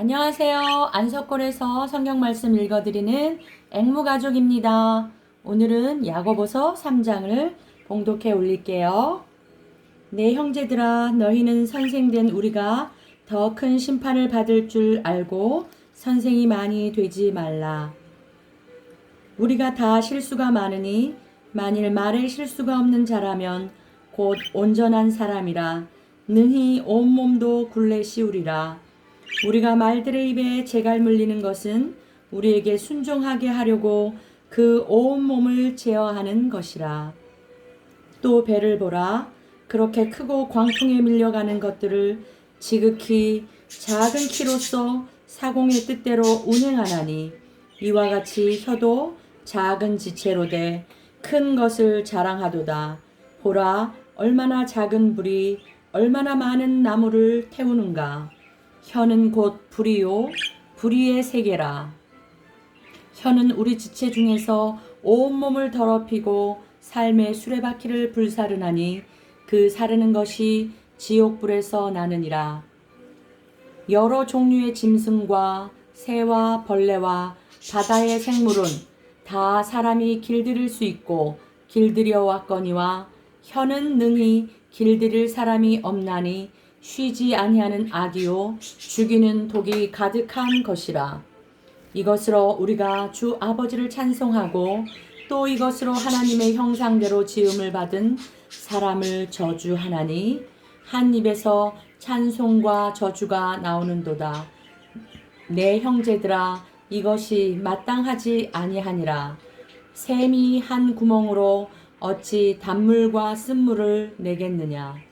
안녕하세요. 안석골에서 성경 말씀 읽어드리는 앵무 가족입니다. 오늘은 야고보서 3장을 봉독해 올릴게요. 내 형제들아 너희는 선생된 우리가 더 큰 심판을 받을 줄 알고 선생이 많이 되지 말라. 우리가 다 실수가 많으니 만일 말에 실수가 없는 자라면 곧 온전한 사람이라 능히 온몸도 굴레 씌우리라. 우리가 말들의 입에 재갈 물리는 것은 우리에게 순종하게 하려고 그 온몸을 제어하는 것이라. 또 배를 보라. 그렇게 크고 광풍에 밀려가는 것들을 지극히 작은 키로서 사공의 뜻대로 운행하나니 이와 같이 혀도 작은 지체로 돼 큰 것을 자랑하도다. 보라, 얼마나 작은 불이 얼마나 많은 나무를 태우는가. 혀는 곧 불이요, 불이의 세계라. 혀는 우리 지체 중에서 온몸을 더럽히고 삶의 수레바퀴를 불사르나니 그 사르는 것이 지옥불에서 나느니라. 여러 종류의 짐승과 새와 벌레와 바다의 생물은 다 사람이 길들일 수 있고 길들여 왔거니와 혀는 능히 길들일 사람이 없나니 쉬지 아니하는 악이요 죽이는 독이 가득한 것이라. 이것으로 우리가 주 아버지를 찬송하고 또 이것으로 하나님의 형상대로 지음을 받은 사람을 저주하나니 한 입에서 찬송과 저주가 나오는도다. 내 형제들아 이것이 마땅하지 아니하니라. 샘이 한 구멍으로 어찌 단물과 쓴물을 내겠느냐.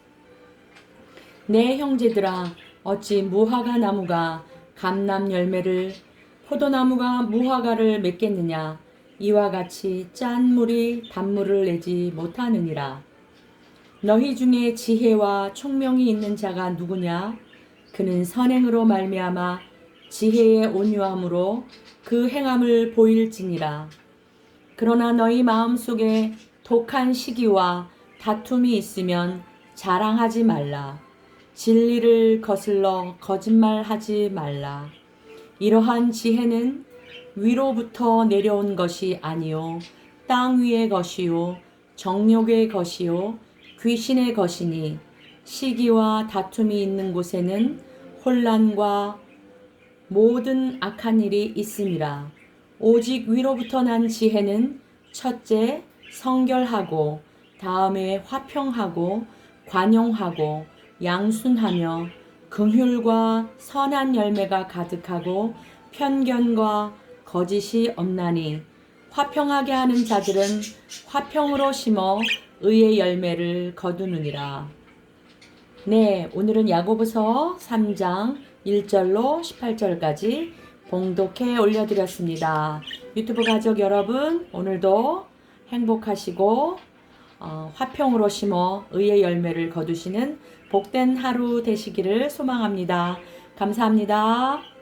내 형제들아 어찌 무화과 나무가 감람 열매를 포도나무가 무화과를 맺겠느냐? 이와 같이 짠 물이 단물을 내지 못하느니라. 너희 중에 지혜와 총명이 있는 자가 누구냐? 그는 선행으로 말미암아 지혜의 온유함으로 그 행함을 보일지니라. 그러나 너희 마음속에 독한 시기와 다툼이 있으면 자랑하지 말라 진리를 거슬러 거짓말하지 말라. 이러한 지혜는 위로부터 내려온 것이 아니요 땅 위의 것이요 정욕의 것이요 귀신의 것이니 시기와 다툼이 있는 곳에는 혼란과 모든 악한 일이 있음이라. 오직 위로부터 난 지혜는 첫째 성결하고 다음에 화평하고 관용하고 양순하며 긍휼과 선한 열매가 가득하고 편견과 거짓이 없나니 화평하게 하는 자들은 화평으로 심어 의의 열매를 거두느니라. 네, 오늘은 야고보서 3장 1절로 18절까지 봉독해 올려드렸습니다. 유튜브 가족 여러분, 오늘도 행복하시고 어, 화평으로 심어 의의 열매를 거두시는 복된 하루 되시기를 소망합니다. 감사합니다.